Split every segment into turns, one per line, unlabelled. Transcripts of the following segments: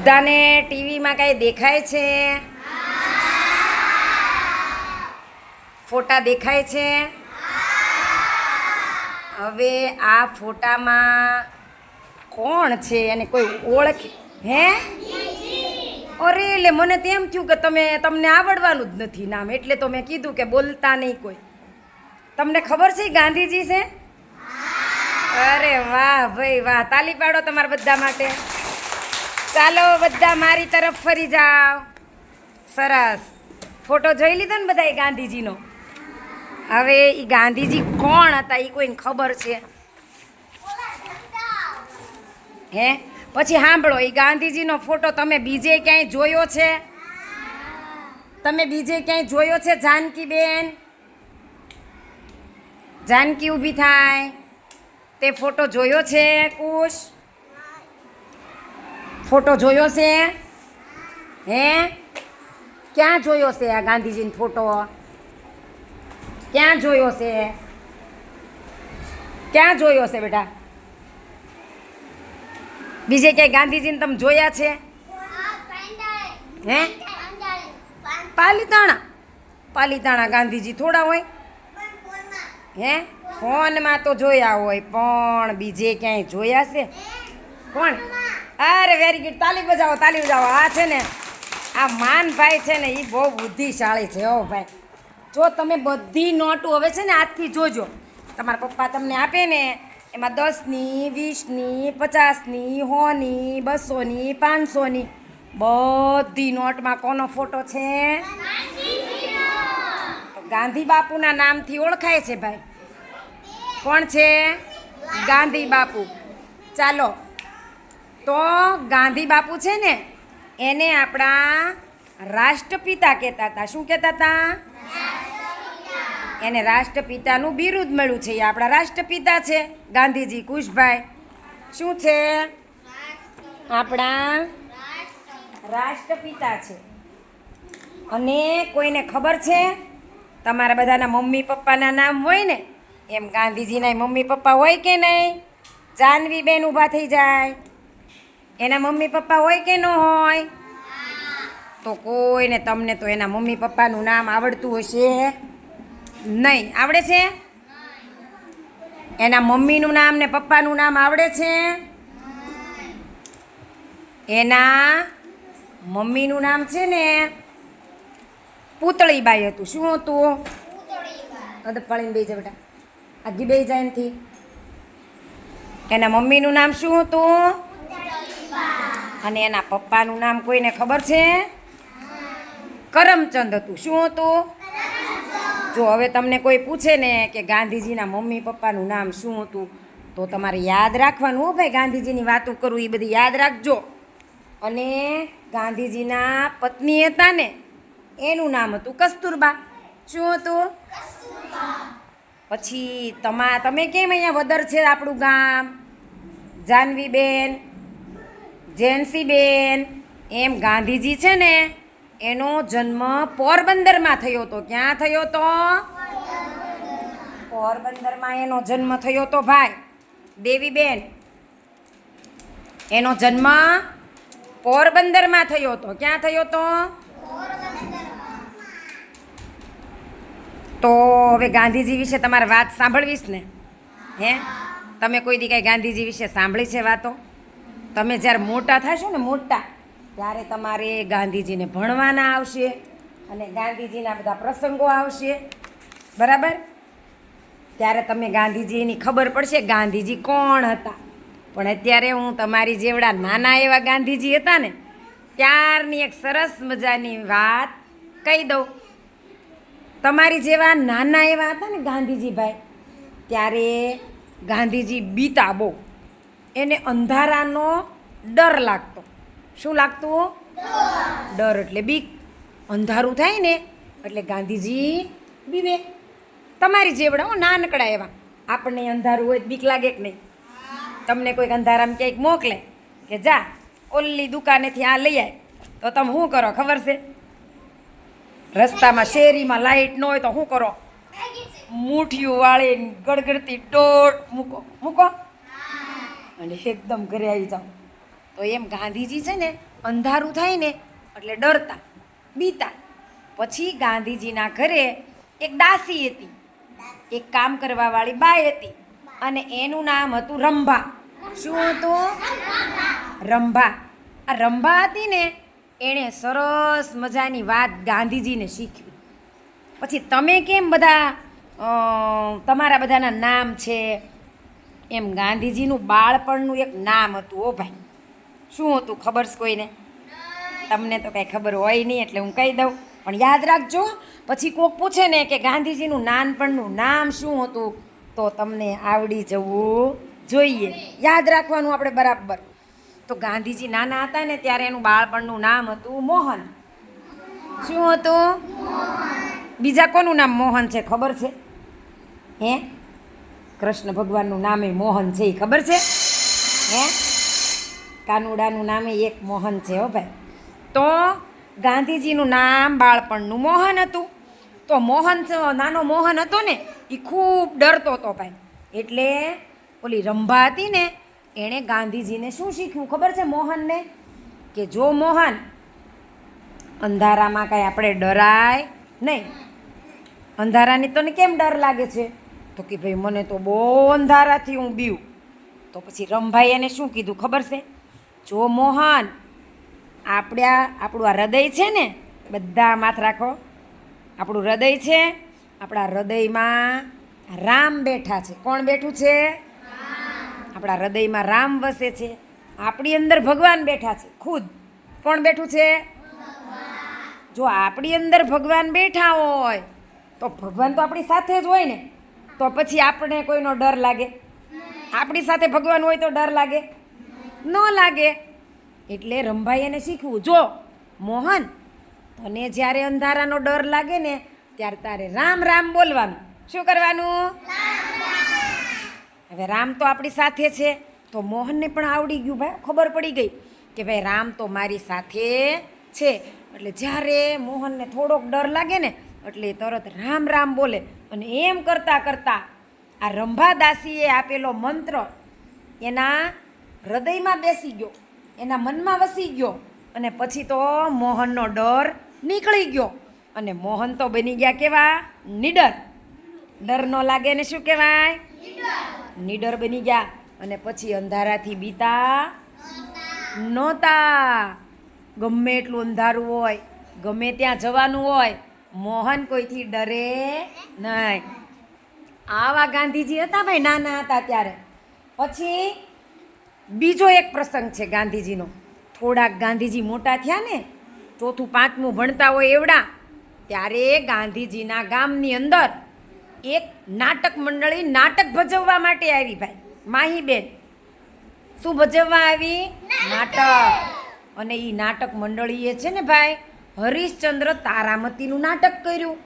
બધાને ટીવીમાં કાંઈ દેખાય છે? ફોટા દેખાય છે? હવે આ ફોટામાં કોણ છે અને કોઈ ઓળખે, હે? અરે, એટલે મને તેમ થયું કે તમે, તમને આવડવાનું જ નથી નામ. એટલે તો મેં કીધું કે બોલતા નહીં કોઈ. તમને ખબર છે ગાંધીજી છે? અરે વાહ, ભાઈ વાહ. તાલી પાડો તમારા બધા માટે. ચાલો બધા મારી તરફ ફરી જાઓ. સરસ. ફોટો જોઈ લીધો ને બધા ગાંધીજીનો? હવે એ ગાંધીજી કોણ હતા એ કોઈને ખબર છે? હે? પછી સાંભળો એ ગાંધીજીનો ફોટો તમે બીજે ક્યાંય જોયો છે? તમે બીજે ક્યાંય જોયો છે, જાનકીબેન? જાનકી ઊભી થાય. તે ફોટો જોયો છે, કુશ? ફોટો જોયો છે? હે? ક્યાં જોયો છે આ ગાંધીજીનો ફોટો? ક્યાં જોયો છે? ક્યાં જોયો છે બેટા? બીજે ક્યાંય ગાંધીજીને તમે જોયા છે? હે? પાલીતાણા. પાલીતાણા ગાંધીજી થોડા હોય? હે? ફોનમાં તો જોયા હોય, પણ બીજે ક્યાંય જોયા છે? કોણ? અરે વેરી ગુડ તાલી બજાવો તાલી બજાવો. આ છે ને, આ માનભાઈ છે ને એ બહુ બુદ્ધિશાળી છે, હો ભાઈ. જો તમે બધી નોટો હવે છે ને આજથી જોજો. તમારા પપ્પા તમને આપે ને, એમાં દસની, વીસની, પચાસની, હોની, બસોની, પાંચસોની, બધી નોટમાં કોનો ફોટો છે? ગાંધી બાપુના નામથી ઓળખાય છે ભાઈ. કોણ છે? ગાંધી બાપુ. ચાલો તો ગાંધી બાપુ છે ને, એને આપણા રાષ્ટ્રપિતા કહેતા હતા. શું કહેતા હતા? એને રાષ્ટ્રપિતાનું બિરુદ મળ્યું છે. એ આપણા રાષ્ટ્રપિતા છે, ગાંધીજી કુશભાઈ. શું છે? આપણા રાષ્ટ્રપિતા છે. અને કોઈને ખબર છે? તમારા બધાના મમ્મી પપ્પાના નામ હોય ને, એમ ગાંધીજીના મમ્મી પપ્પા હોય કે નહીં? જાનવી બેન ઊભા થઈ જાય. એના મમ્મી પપ્પા હોય કે ન હોય? તો કોઈને તમને તો એના મમ્મી પપ્પાનું નામ આવડતું હશે? નહીં. આવડે છે? એના મમ્મીનું નામ ને પપ્પાનું નામ આવડે છે? એના મમ્મીનું નામ છે ને પૂતળીબાઈ હતું. શું હતું? અદબ પાળીને બે બેટા. આગી બે જાય એના મમ્મીનું નામ શું હતું? અને એના પપ્પાનું નામ કોઈને ખબર છે? કરમચંદ હતું. શું હતું? જો હવે તમને કોઈ પૂછે ને કે ગાંધીજીના મમ્મી પપ્પાનું નામ શું હતું, તો તમારે યાદ રાખવાનું ભાઈ, ગાંધીજીની વાતો કરું, એ બધી યાદ રાખજો. અને ગાંધીજીના પત્ની હતા ને, એનું નામ હતું કસ્તુરબા. શું હતું? પછી તમા, તમે કેમ અહીંયા વદર છે આપણું ગામ? જાનવીબેન જયંતીબેન એમ ગાંધીજી છે ને, એનો જન્મ પોરબંદરમાં થયો હતો ક્યાં થયો હતો પોરબંદરમાં એનો જન્મ થયો હતો ભાઈ, દેવીબેન. એનો જન્મ પોરબંદરમાં થયો હતો ક્યાં થયો હતો તો હવે ગાંધીજી વિશે તમારે વાત સાંભળવીશ ને, હે? તમે કોઈ દી કાંઈ ગાંધીજી વિશે સાંભળી છે વાતો? તમે જ્યારે મોટા થશો ને મોટા, ત્યારે તમારે ગાંધીજીને ભણવાના આવશે અને ગાંધીજીના બધા પ્રસંગો આવશે. બરાબર? ત્યારે તમે ગાંધીજીની ખબર પડશે ગાંધીજી કોણ હતા. પણ અત્યારે હું તમારી જેવડા નાના એવા ગાંધીજી હતા ને, ત્યારની એક સરસ મજાની વાત કહી દઉં. તમારી જેવા નાના એવા હતા ને ગાંધીજીભાઈ, ત્યારે ગાંધીજી બીતા બહુ. એને અંધારાનો ડર લાગતો. શું લાગતું? ડર એટલે બીક. અંધારું થાય ને એટલે ગાંધીજી બીવે તમારી જેવડા હો નાનકડા એવા. આપણને અંધારું હોય બીક લાગે કે નહીં? તમને કોઈક અંધારામાં ક્યાંક મોકલે કે જા, ઓલી દુકાનેથી આ લઈ આય. તો તમે શું કરો ખબર છે? રસ્તામાં, શેરીમાં લાઈટ ન હોય તો શું કરો? મુઠિયું વાળીને ગડગડતી ટોટ મૂકો. મૂકો. અને એકદમ ઘરે આવી જાઉં. તો એમ ગાંધીજી છે ને, અંધારું થાય ને, એટલે ડરતા, બીતા. પછી ગાંધીજીના ઘરે એક દાસી હતી. એક કામ કરવાવાળી બાઈ હતી. અને એનું નામ હતું રંભા. શું હતું? રંભા. આ રંભા હતી ને, એણે સરસ મજાની વાત ગાંધીજીને શીખવી. પછી તમે કેમ બધા તમારા બધાના નામ છે? એમ ગાંધીજીનું બાળપણનું એક નામ હતું ઓ ભાઈ. શું હતું ખબર છે કોઈને? તમને તો કાંઈ ખબર હોય નહીં એટલે હું કહી દઉં. પણ યાદ રાખજો, પછી કોક પૂછે ને કે ગાંધીજીનું નાનપણનું નામ શું હતું, તો તમને આવડી જવું જોઈએ. યાદ રાખવાનું આપણે બરાબર. તો ગાંધીજી નાના હતા ને ત્યારે એનું બાળપણનું નામ હતું મોહન. શું હતું? બીજા કોનું નામ મોહન છે ખબર છે? હે? કૃષ્ણ ભગવાનનું નામે મોહન છે એ ખબર છે? હે? કાનુડાનું નામે એક મોહન છે હો ભાઈ. તો ગાંધીજીનું નામ બાળપણનું મોહન હતું. તો મોહન નાનો મોહન હતો ને એ ખૂબ ડરતો હતો ભાઈ. એટલે ઓલી રંભા હતી ને, એણે ગાંધીજીને શું શીખ્યું ખબર છે મોહનને? કે જો મોહન અંધારામાં કાંઈ આપણે ડરાય નહીં. અંધારાની તને કેમ ડર લાગે છે? તો કે ભાઈ, મને તો બહુ અંધારાથી હું બીવું. તો પછી રમભાઈ એને શું કીધું ખબર છે? જો મોહન આપણે આ, આપણું આ હૃદય છે ને, બધા માથ રાખો. આપણું હૃદય છે, આપણા હૃદયમાં રામ બેઠા છે. કોણ બેઠું છે? આપણા હૃદયમાં રામ વસે છે. આપણી અંદર ભગવાન બેઠા છે. ખુદ. કોણ બેઠું છે? જો આપણી અંદર ભગવાન બેઠા હોય, તો ભગવાન તો આપણી સાથે જ હોય ને. તો પછી આપણે કોઈનો ડર લાગે? આપણી સાથે ભગવાન હોય તો ડર લાગે? ન લાગે. એટલે રંભાઈ એને શીખવું, જો, મોહન, તને જ્યારે અંધારાનો ડર લાગે ને, ત્યારે તારે રામ રામ બોલવાનું. શું કરવાનું? હવે રામ તો આપણી સાથે છે, તો મોહનને પણ આવડી ગયું ભાઈ. ખબર પડી ગઈ કે ભાઈ રામ તો મારી સાથે છે. એટલે જ્યારે મોહનને થોડોક ડર લાગે ને એટલે તરત રામ રામ બોલે. અને એમ કરતાં કરતાં આ રંભા દાસીએ આપેલો મંત્ર એના હૃદયમાં બેસી ગયો. એના મનમાં વસી ગયો. અને પછી તો મોહનનો ડર નીકળી ગયો. અને મોહન તો બની ગયા કેવા? નીડર. ડર ન લાગે ને શું કહેવાય? નીડર બની ગયા. અને પછી અંધારાથી બીતા નહોતા. ગમે એટલું અંધારું હોય, ગમે ત્યાં જવાનું હોય મોહન કોઈથી ડરે નહીં. આવા ગાંધીજી હતા ભાઈ નાના હતા ત્યારે. પછી બીજો એક પ્રસંગ છે ગાંધીજીનો. થોડાક ગાંધીજી મોટા થયા ને ચોથું પાંચમું ભણતા હોય એવડા ત્યારે ગાંધીજીના ગામની અંદર એક નાટક મંડળી નાટક ભજવવા માટે આવી ભાઈ માહીબેન. શું ભજવવા આવી? નાટક. અને એ નાટક મંડળીએ છે ને ભાઈ હરીશચંદ્ર તારામતીનું નાટક કર્યું.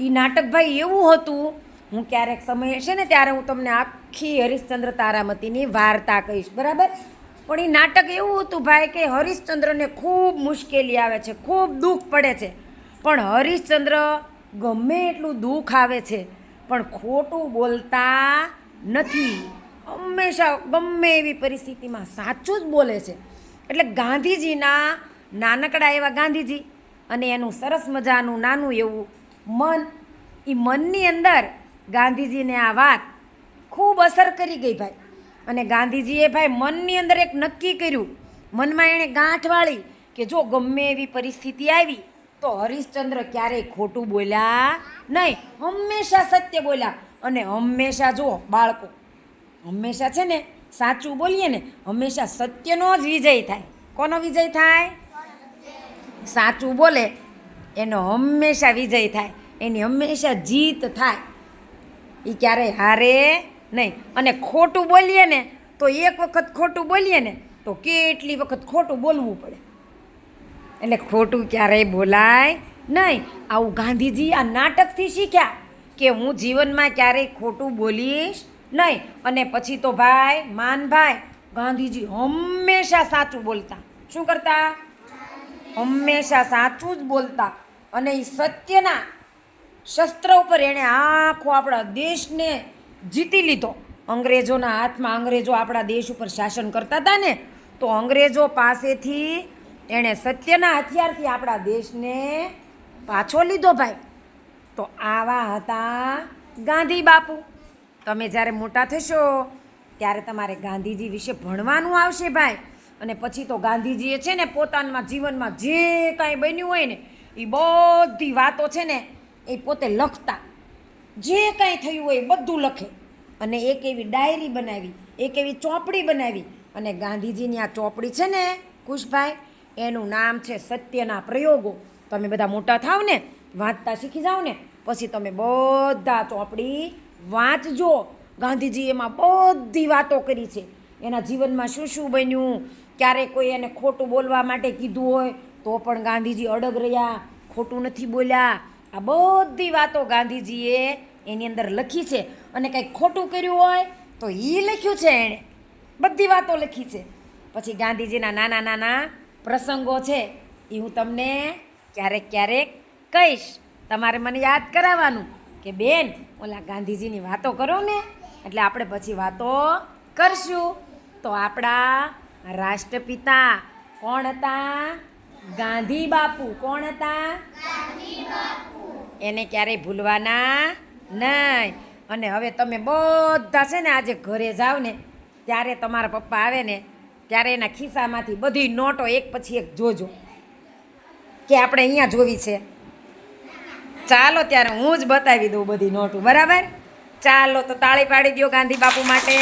એ નાટક ભાઈ એવું હતું, હું ક્યારેક સમય હશે ને ત્યારે હું તમને આખી હરીશચંદ્ર તારામતીની વાર્તા કહીશ, બરાબર? પણ એ નાટક એવું હતું ભાઈ કે હરીશચંદ્રને ખૂબ મુશ્કેલી આવે છે, ખૂબ દુઃખ પડે છે. પણ હરીશચંદ્ર ગમે એટલું દુઃખ આવે છે, પણ ખોટું બોલતા નથી. હંમેશા ગમે એવી પરિસ્થિતિમાં સાચું જ બોલે છે. એટલે ગાંધીજીના નાનકડા એવા ગાંધીજી અને એનું સરસ મજાનું નાનું એવું મન એ મનની અંદર ગાંધીજીને આ વાત ખૂબ અસર કરી ગઈ ભાઈ. અને ગાંધીજીએ ભાઈ મનની અંદર એક નક્કી કર્યું. મનમાં એણે ગાંઠ વાળી કે જો ગમે એવી પરિસ્થિતિ આવી, તો હરિશ્ચંદ્ર ક્યારેય ખોટું બોલ્યા નહીં. હંમેશા સત્ય બોલ્યા. અને હંમેશા જુઓ બાળકો, હંમેશા છે ને સાચું બોલીએ ને, હંમેશા સત્યનો જ વિજય થાય. કોનો વિજય થાય? સાચું બોલે, એનો હંમેશા વિજય થાય, એની હંમેશા જીત થાય. એ ક્યારેય હારે નહીં. અને ખોટું બોલીએ ને, તો એક વખત ખોટું બોલીએ ને, તો કેટલી વખત ખોટું બોલવું પડે. એટલે ખોટું ક્યારેય બોલાય નહીં. આવું ગાંધીજી આ નાટકથી શીખ્યા કે હું જીવનમાં ક્યારેય ખોટું બોલીશ નહીં. અને પછી તો ભાઈ માનભાઈ ગાંધીજી હંમેશા સાચું બોલતા. શું કરતા? હંમેશા સાચું જ બોલતા. અને એ સત્યના શસ્ત્ર ઉપર એણે આખો આપણા દેશને જીતી લીધો. અંગ્રેજોના હાથમાં અંગ્રેજો આપણા દેશ ઉપર શાસન કરતા હતા ને, તો અંગ્રેજો પાસેથી એણે સત્યના હથિયારથી આપણા દેશને પાછો લીધો ભાઈ. તો આવા હતા ગાંધી બાપુ. તમે જ્યારે મોટા થશો, ત્યારે તમારે ગાંધીજી વિશે ભણવાનું આવશે ભાઈ. અને પછી તો ગાંધીજીએ છે ને પોતાના જીવનમાં જે કાંઈ બન્યું હોય ને એ બધી વાતો છે ને, એ પોતે લખતા. જે કાંઈ થયું હોય એ બધું લખે. અને એક એવી ડાયરી બનાવી, એક એવી ચોપડી બનાવી. અને ગાંધીજીની આ ચોપડી છે ને, કુશભાઈ, એનું નામ છે સત્યના પ્રયોગો. તમે બધા મોટા થાવ ને, વાંચતા શીખી જાઓ ને, પછી તમે બધા ચોપડી વાંચજો. ગાંધીજી એમાં બધી વાતો કરી છે. એના જીવનમાં શું શું બન્યું? ક્યારે કોઈ એને ખોટું બોલવા માટે કીધું હોય, તો પણ ગાંધીજી અડગ રહ્યા, ખોટું નથી બોલ્યા. આ બધી વાતો ગાંધીજીએ એની અંદર લખી છે. અને કંઈક ખોટું કર્યું હોય, તો એ લખ્યું છે એણે. બધી વાતો લખી છે. પછી ગાંધીજીના નાના નાના પ્રસંગો છે. એ હું તમને ક્યારેક ક્યારેક કહીશ. તમારે મને યાદ કરાવવાનું કે બેન, ઓલા ગાંધીજીની વાતો કરો ને. એટલે આપણે પછી વાતો કરશું. તો આપણા રાષ્ટ્રપિતા કોણ હતા ગાંધી બાપુ કોણ હતા એને ક્યારેય ભૂલવાના નહીં. અને હવે તમે બધા છે ને આજે ઘરે જાઓ ને, ત્યારે તમારા પપ્પા આવે ને, ત્યારે એના ખિસ્સામાંથી બધી નોટો એક પછી એક જોજો. કે આપણે અહીંયા જોવી છે. ચાલો ત્યારે હું જ બતાવી દઉં બધી નોટો. બરાબર? ચાલો તો તાળી પાડી દો ગાંધી બાપુ માટે.